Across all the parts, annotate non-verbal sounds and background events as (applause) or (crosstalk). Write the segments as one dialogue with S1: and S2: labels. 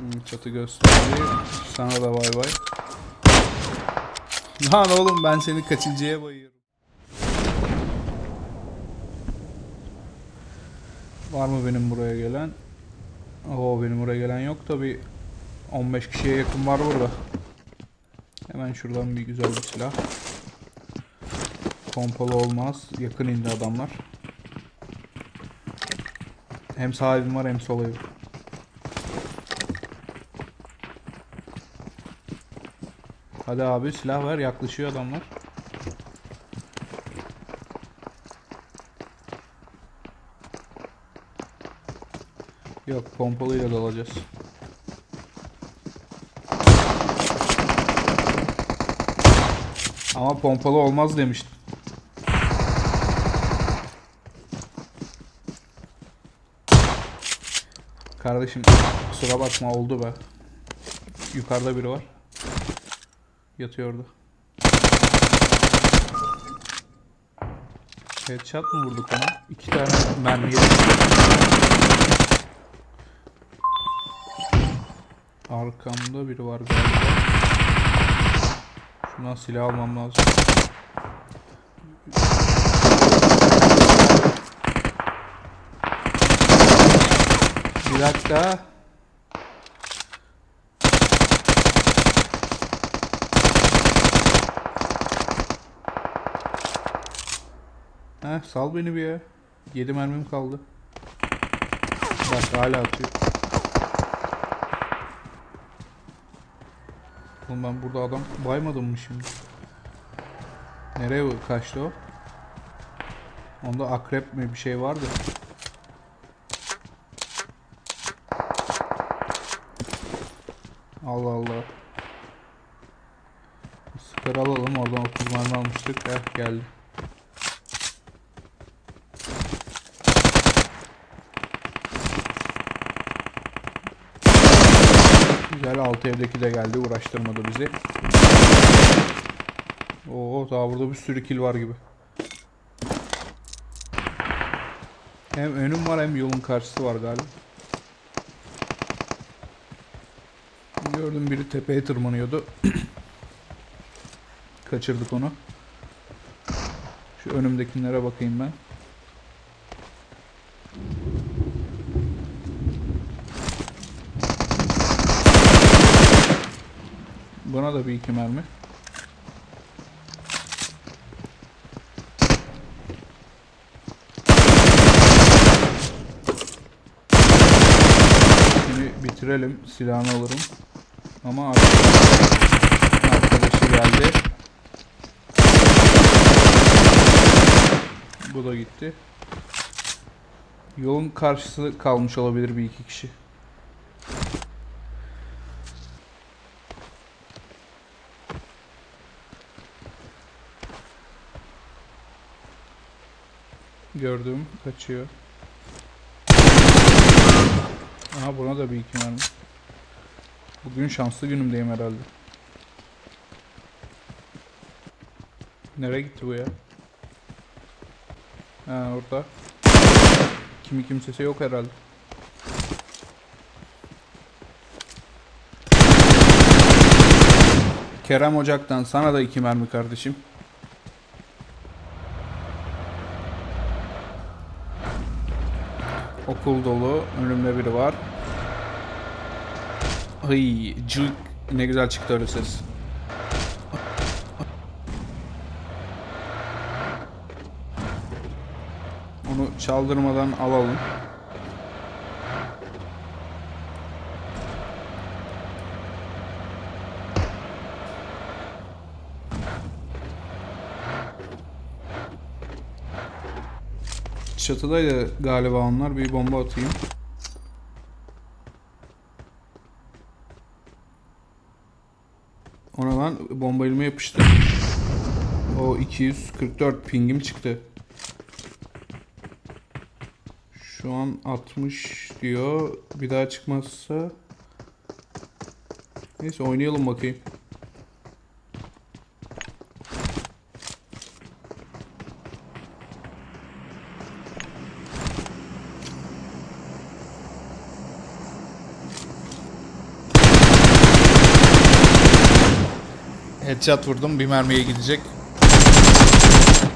S1: Hmm, Çatı gösterdi. Sana da bay bay. (laughs) Lan oğlum ben seni kaçıncıya bayıyorum. Var mı benim buraya gelen? Oo benim buraya gelen yok tabi 15 kişiye yakın var burada. Hemen şuradan bir güzel bir silah. Pompalı olmaz. Yakın indi adamlar. Hem sağ var hem sol evim. Hadi abi silah ver yaklaşıyor adamlar. Yok pompalıyla dalacağız. Ama pompalı olmaz demiştim. Kardeşim kusura bakma oldu be. Yukarıda biri var. Yatıyordu. Headshot mı vurduk ona? İki tane mermi. Arkamda biri var galiba. Şundan silah almam lazım. Bir dakika. Heh, sal beni bir ya. 7 mermim kaldı. Bak hala atıyor. Oğlum ben burada adam baymadım mı şimdi? Nereye kaçtı o? Onda akrep mi bir şey vardı. Allah Allah. Sıkar alalım oradan 30 mermi almıştık. Heh geldi. Güzel altı evdeki de geldi uğraştırmadı bizi. Oo daha burada bir sürü kill var gibi. Hem önüm var hem yolun karşısı var galiba. Gördüm biri tepeye tırmanıyordu. (coughs) Kaçırdık onu. Şu önümdekilere bakayım ben. Buna da bir iki mermi. Şimdi bitirelim. Silahını alırım. Ama arkadaşı, geldi. Bu da gitti. Yolun karşısı kalmış olabilir bir iki kişi. Gördüm. Kaçıyor. Aha buna da bir iki mermi. Bugün şanslı günümdeyim herhalde. Nereye gitti bu ya? Ha orada. Kimi kimsesi yok herhalde. Kerem Ocak'tan sana da iki mermi kardeşim. Okul dolu. Önümde biri var. Ay, cık. Ne güzel çıktı öyle ses. Onu çaldırmadan alalım. Çatıdaydı galiba onlar. Bir bomba atayım. Ona lan bomba elime yapıştı. O 244 pingim çıktı. Şu an 60 diyor. Bir daha çıkmazsa Neyse oynayalım bakayım. Headshot vurdum. Bir mermiye gidecek.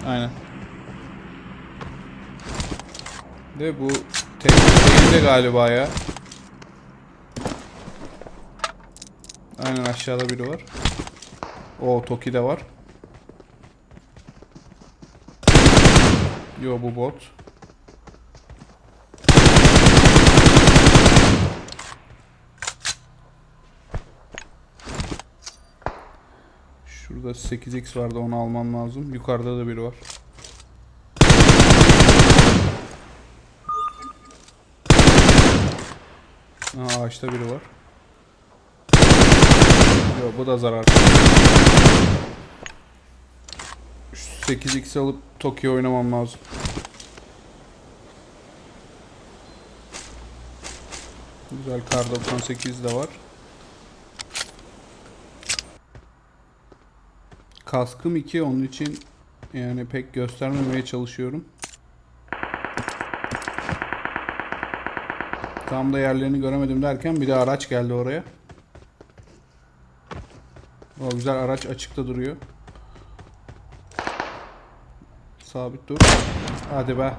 S1: Aynen. De bu tek de galiba ya. Aynen aşağıda biri var. O Toki de var. Yo bu bot. Şurada 8x vardı onu almam lazım. Yukarıda da biri var. Aa, ağaçta biri var. Yo bu da zarar. Şu 8x alıp Tokyo oynamam lazım. Güzel kar 98 de var. Kaskım 2 onun için yani pek göstermemeye çalışıyorum. Tam da yerlerini göremedim derken bir de araç geldi oraya. O güzel araç açıkta duruyor. Sabit dur. Hadi be.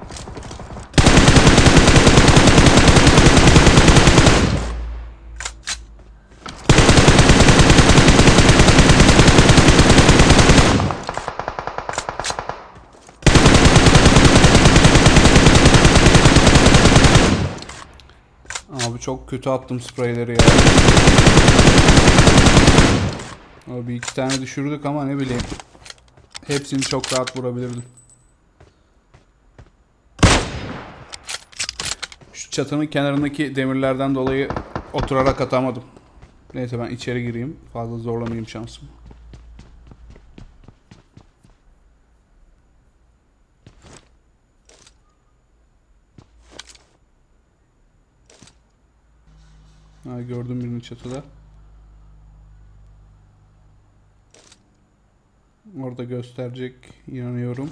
S1: Abi çok kötü attım spreyleri ya. Abi iki tane düşürdük ama ne bileyim. Hepsini çok rahat vurabilirdim. Şu çatının kenarındaki demirlerden dolayı oturarak atamadım. Neyse ben içeri gireyim. Fazla zorlamayayım şansımı. Ha, gördüm birini çatıda. Orada gösterecek inanıyorum.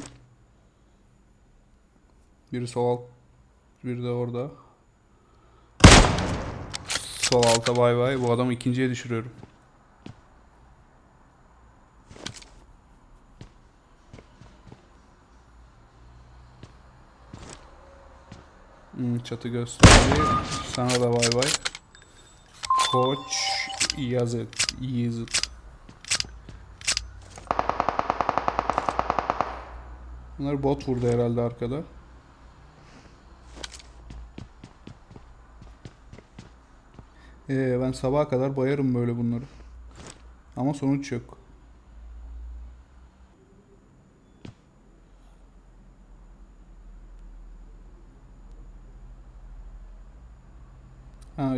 S1: Biri sol alt, biri de orada. Sol alta bay bay. Bu adamı ikinciye düşürüyorum. Hmm, çatı gösterdi. Sana da bay bay. Koç yazık. Yazık. Bunlar bot vurdu herhalde arkada. Ee, ben sabaha kadar bayarım böyle bunları. Ama sonuç yok.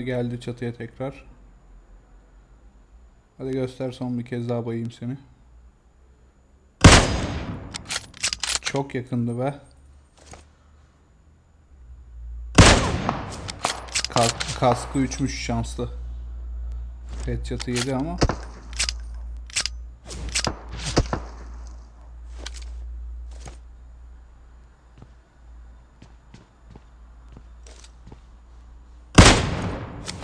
S1: Geldi çatıya tekrar. Hadi göster son bir kez daha bayayım seni. Çok yakındı be. Kas- kaskı uçmuş şanslı. Headshot'ı yedi ama.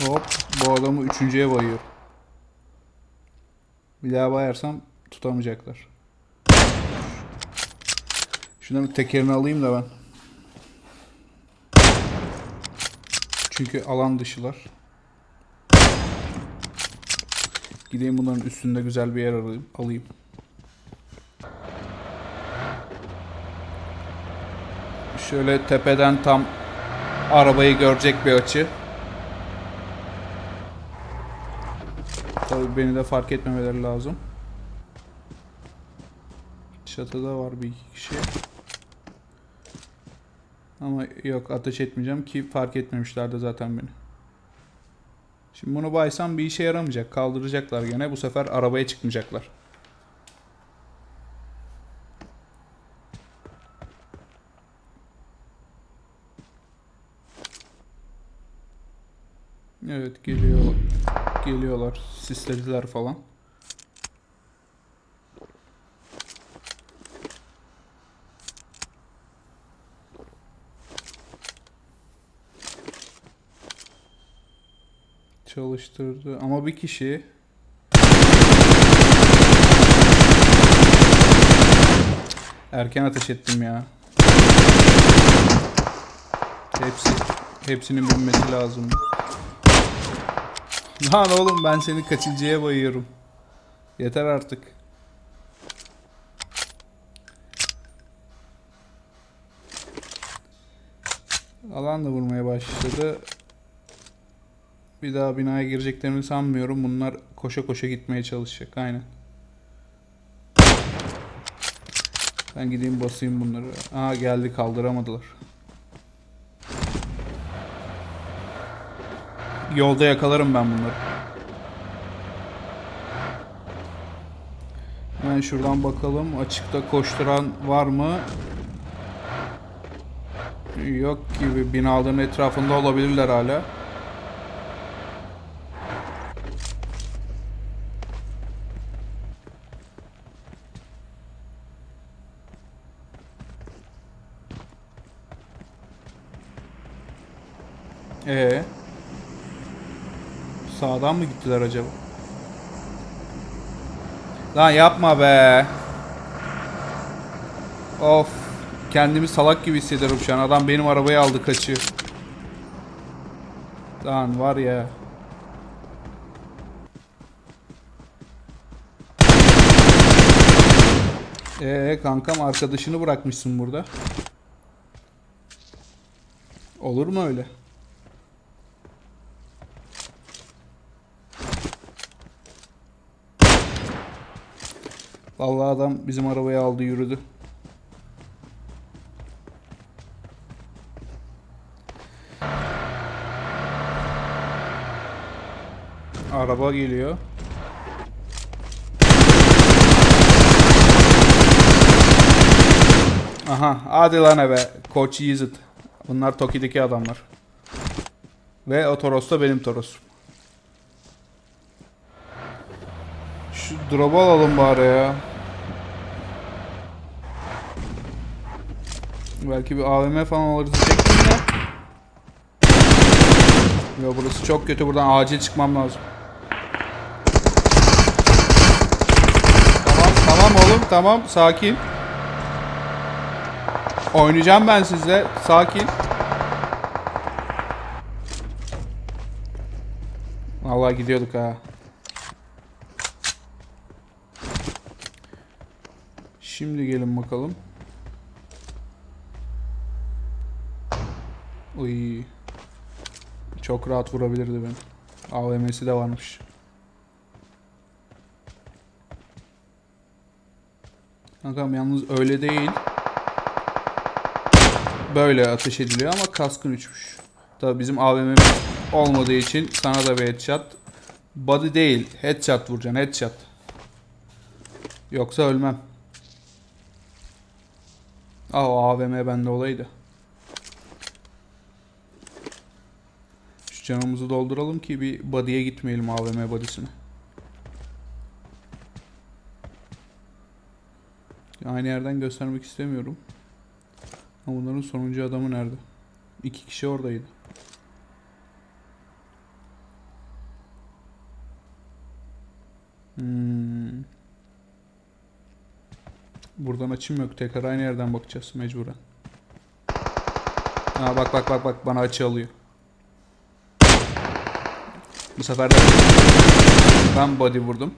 S1: Hop bu adamı üçüncüye bayıyor. Bir daha bayarsam tutamayacaklar. Şunların tekerini alayım da ben. Çünkü alan dışılar. Gideyim bunların üstünde güzel bir yer alayım. Şöyle tepeden tam arabayı görecek bir açı. Beni de fark etmemeleri lazım. Çatıda var bir iki kişi. Ama yok ateş etmeyeceğim ki fark etmemişlerdi zaten beni. Şimdi bunu baysam bir işe yaramayacak. Kaldıracaklar gene. Bu sefer arabaya çıkmayacaklar. Evet geliyor. Geliyorlar. Sislediler falan. Çalıştırdı ama bir kişi Erken ateş ettim ya. Hepsi hepsinin bilmesi lazım. Lan oğlum ben seni kaçıncıya bayıyorum. Yeter artık. Alan da vurmaya başladı. Bir daha binaya gireceklerini sanmıyorum. Bunlar koşa koşa gitmeye çalışacak. Aynen. Ben gideyim basayım bunları. Aa geldi kaldıramadılar. Yolda yakalarım ben bunları. Hemen şuradan bakalım. Açıkta koşturan var mı? Yok gibi. Binaların etrafında olabilirler hala. Ee. Sağdan mı gittiler acaba? Lan yapma be. Of. Kendimi salak gibi hissediyorum şu an. Adam benim arabayı aldı kaçıyor. Lan var ya. Ee kankam arkadaşını bırakmışsın burada. Olur mu öyle? Vallahi adam bizim arabayı aldı yürüdü. Araba geliyor. Aha hadi lan eve. Koç Yiğit. Bunlar Toki'deki adamlar. Ve o Toros da benim Toros'um. Şu drop'u alalım bari ya. Belki bir AVM falan alırız diyecektim de. Yo burası çok kötü buradan acil çıkmam lazım. Tamam tamam oğlum tamam sakin. Oynayacağım ben sizle sakin. Vallahi gidiyorduk ha. Şimdi gelin bakalım. Uy. Çok rahat vurabilirdi beni. AVM'si de varmış. Kankam yalnız öyle değil. Böyle ateş ediliyor ama kaskın uçmuş. Tabi bizim AVM'miz olmadığı için sana da bir headshot. Body değil, headshot vuracaksın, headshot. Yoksa ölmem. Aa AVM bende olaydı. Canımızı dolduralım ki bir body'ye gitmeyelim AVM body'sine. Aynı yerden göstermek istemiyorum. Ama bunların sonuncu adamı nerede? İki kişi oradaydı. Hmm. Buradan açım yok. Tekrar aynı yerden bakacağız mecburen. Aa bak bak bak bak bana açı alıyor. Bu sefer de ben body vurdum.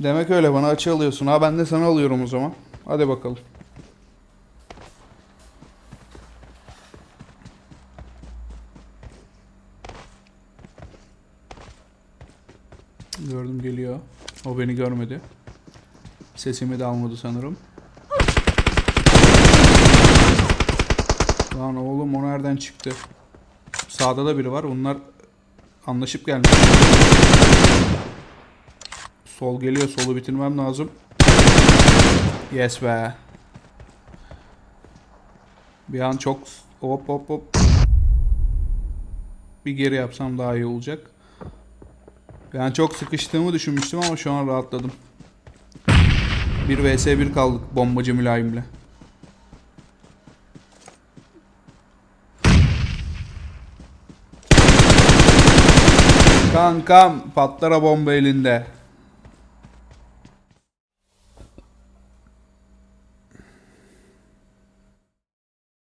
S1: Demek öyle bana açı alıyorsun. Ha ben de sana alıyorum o zaman. Hadi bakalım. Gördüm geliyor. O beni görmedi. Sesimi de almadı sanırım. Lan oğlum o nereden çıktı? Sağda da biri var. Bunlar anlaşıp gelmiş. Sol geliyor. Solu bitirmem lazım. Yes be. Bir an çok hop hop hop. Bir geri yapsam daha iyi olacak. Ben çok sıkıştığımı düşünmüştüm ama şu an rahatladım. 1 vs 1 kaldık bombacı mülayimle. Kankam patlara bomba elinde.